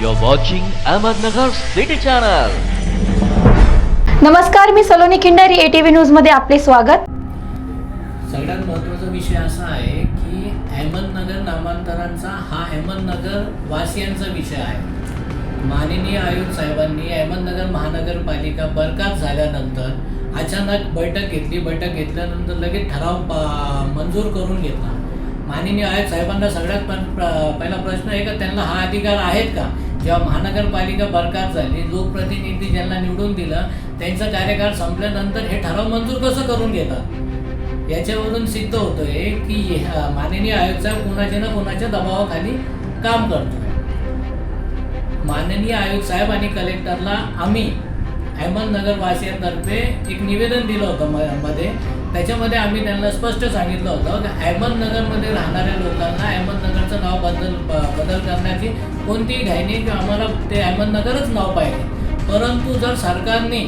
You're watching Ahmednagar City Channel. नमस्कार मी Saloni Khindari ATV न्यूजमध्ये आपले स्वागत. सगळ्यात महत्त्वाचा विषय असा आहे की अहमदनगर नामांतरांचा हा अहमदनगर वासियांचा विषय आहे. माननीय आयुक्त साहेबांनी अहमदनगर महानगरपालिका बरखास्त झाल्यानंतर अचानक बैठक घेतली. बैठक घेतल्यानंतर लगेच ठराव मंजूर करून घेतला. माननीय आयुक्त साहेबांना सगळ्यात पण पहिला प्रश्न आहे का? त्यांना हा अधिकार आहेत का? जेव्हा महानगरपालिका बरखास्त झाली लोकप्रतिनिधी ज्यांना निवडून दिलं त्यांचा कार्यकाळ संपल्यानंतर हे ठराव मंजूर कसं करून घेतात? याच्यावरून सिद्ध होतोय की माननीय आयोग साहेब कोणाच्या ना कोणाच्या दबावाखाली काम करतो माननीय आयोग साहेब आणि कलेक्टरला आम्ही अहमदनगरवासियांतर्फे एक निवेदन दिलं होतं मध्ये त्याच्यामध्ये आम्ही त्यांना स्पष्ट सांगितलं होतं की अहमदनगरमध्ये राहणाऱ्या लोकांना अहमदनगरचं नाव बदल बदल करण्याची कोणतीही घाई नाही की आम्हाला ते अहमदनगरच नाव पाहिजे. परंतु जर सरकारने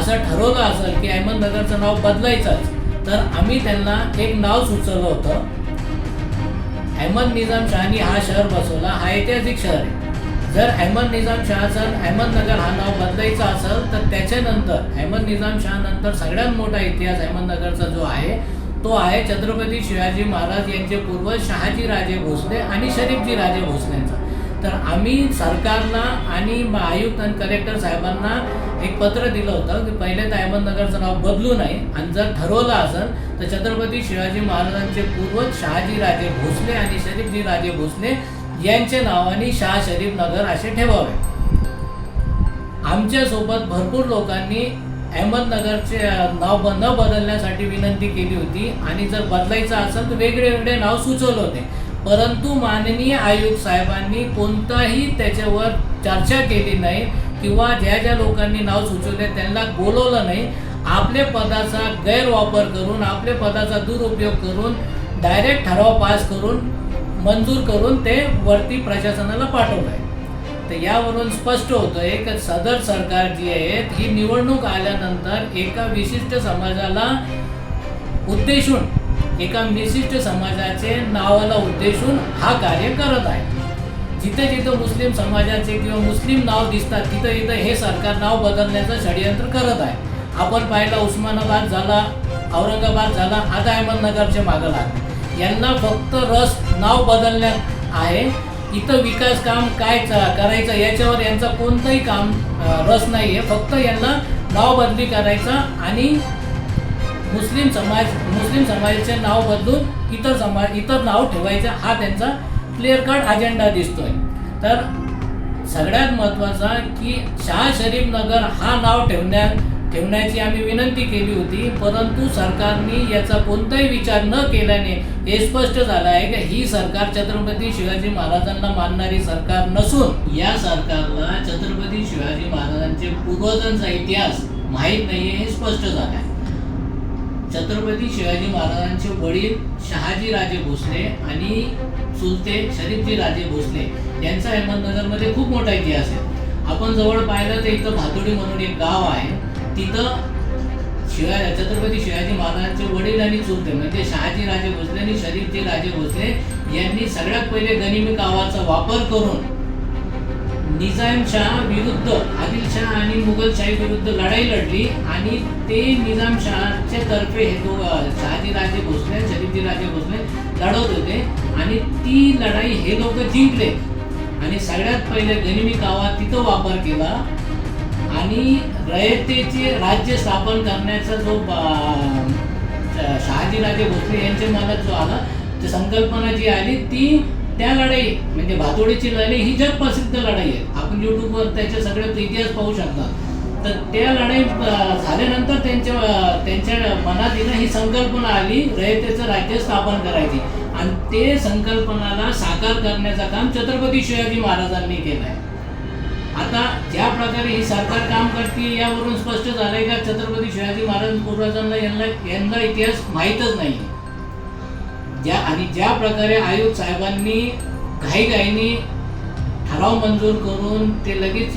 असं ठरवलं असेल की अहमदनगरचं नाव बदलायचंच तर आम्ही त्यांना एक नाव सुचवलं होतं. अहमद निजाम शहानी हा शहर बसवला हा ऐतिहासिक शहर आहे. जर अहमद निजाम शहाचं अहमदनगर हा नाव बदलायचं असेल तर त्याच्यानंतर अहमद निजाम शहानंतर सगळ्यात मोठा इतिहास अहमदनगरचा जो आहे तो आहे छत्रपती शिवाजी महाराज यांचे पूर्वज शहाजी राजे भोसले आणि शरीफजी राजे भोसलेंचा. तर आम्ही सरकारला आणि आयुक्त आणि कलेक्टर साहेबांना एक पत्र दिलं होतं की पहिले तर अहमदनगरचं नाव बदलू नये आणि जर ठरवलं असेल तर छत्रपती शिवाजी महाराजांचे पूर्वज शहाजी राजे भोसले आणि शरीफजी राजे भोसले यांचे नावाने शाह शरीफ नगर असे ठेवावे. आमच्यासोबत भरपूर लोकांनी अहमदनगरचे नाव ब- न बदलण्यासाठी विनंती केली होती. आणि जर बदलायचं असेल तर वेगळे वेगळे नाव सुचवले होते. परंतु माननीय आयुक्त साहेबांनी कोणताही त्याच्यावर चर्चा केली नाही किंवा ज्या ज्या लोकांनी नाव सुचवले त्यांना बोलवलं नाही. आपल्या पदाचा गैरवापर करून आपल्या पदाचा दुरुपयोग करून डायरेक्ट ठराव पास करून मंजूर करून ते वरती प्रशासनाला पाठवलं आहे तर यावरून स्पष्ट होतंय की सदर सरकार जी आहे ही निवडणूक आल्यानंतर एका विशिष्ट समाजाला उद्देशून एका विशिष्ट समाजाचे नावाला उद्देशून हा कार्य करत आहे. जिथे जिथं मुस्लिम समाजाचे किंवा मुस्लिम नाव दिसतात तिथं इथं हे सरकार नाव बदलण्याचं षडयंत्र करत आहे. आपण पाहिलं उस्मानाबाद झाला औरंगाबाद झाला आता अहमदनगरचे मागं लागले. यांना फक्त रस नाव बदलण्यात आहे. इथं विकास काम काय करायचं याच्यावर यांचा कोणतंही काम रस नाही आहे फक्त यांना नाव बदली करायचा आणि मुस्लिम समाज मुस्लिम समाजाचे नाव बदलून इतर समाज इतर नाव ठेवायचं हा त्यांचा क्लिअर कट अजेंडा दिसतोय. तर सगळ्यात महत्त्वाचा की शाह शरीफ नगर हा नाव ठेवण्यात ठेवण्याची आम्ही विनंती केली होती परंतु सरकारने याचा कोणताही विचार न केल्याने हे स्पष्ट झालं आहे की ही सरकार छत्रपती शिवाजी महाराजांना मानणारी सरकार नसून या सरकारला छत्रपती शिवाजी महाराजांचे पूर्वजांचा इतिहास माहीत नाहीये हे स्पष्ट झालं आहे. छत्रपती शिवाजी महाराजांचे वडील शहाजी राजे भोसले आणि चुलते शरीफजी राजे भोसले यांचा अहमदनगरमध्ये खूप मोठा इतिहास आहे. आपण जवळ पाहिलं तर इथं भातोडी म्हणून एक गाव आहे. तिथं शिवाय छत्रपती शिवाजी महाराजांचे वडील आणि चुलते म्हणजे शहाजी राजे भोसले आणि शरीफजी राजे भोसले यांनी सगळ्यात पहिले गनिमी गावाचा वापर करून निजामशाह विरुद्ध आदिलशाह आणि मुघलशाही विरुद्ध लढाई लढली आणि ते निजामशहाच्या तर्फे हे दोघ शहाजी राजे भोसले शरीफजी राजे भोसले लढवत होते आणि ती लढाई हे लोक जिंकले. आणि सगळ्यात पहिले गनिमी गावात तिथं वापर केला आणि रयतेचे राज्य स्थापन करण्याचा जो शहाजीराजे भोसले यांच्या मनात जो आला ती संकल्पना जी आली ती त्या लढाई म्हणजे भातोडीची लढाई ही जगप्रसिद्ध लढाई आहे. आपण युट्यूबवर त्याचे सगळे इतिहास पाहू शकता. तर त्या लढाई झाल्यानंतर त्यांच्या त्यांच्या मनात येणं ही संकल्पना आली रयतेचं राज्य स्थापन करायची. आणि ते संकल्पनाला साकार करण्याचं काम छत्रपती शिवाजी महाराजांनी केलं आहे आता ज्या प्रकारे ही सरकार काम करते यावरून स्पष्ट झालंय का? छत्रपती शिवाजी महाराज पूर्वजांना यांना यांना इतिहास माहीतच नाही. ज्या आणि ज्या प्रकारे आयोग साहेबांनी घाईघाईने ठराव मंजूर करून ते लगेच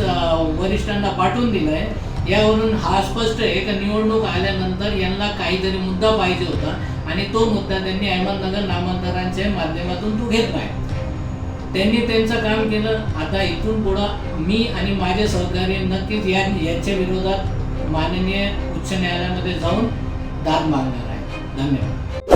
वरिष्ठांना पाठवून दिलंय यावरून हा स्पष्ट आहे का निवडणूक आल्यानंतर यांना काहीतरी मुद्दा पाहिजे होता आणि तो मुद्दा त्यांनी अहमदनगर नामांतरांच्या माध्यमातून तो घेतलाय त्यांनी त्यांचं काम केलं. आता इथून पुढं मी आणि माझे सहकारी नक्कीच या याच्या विरोधात माननीय उच्च न्यायालयामध्ये जाऊन दाद मागणार आहे. धन्यवाद.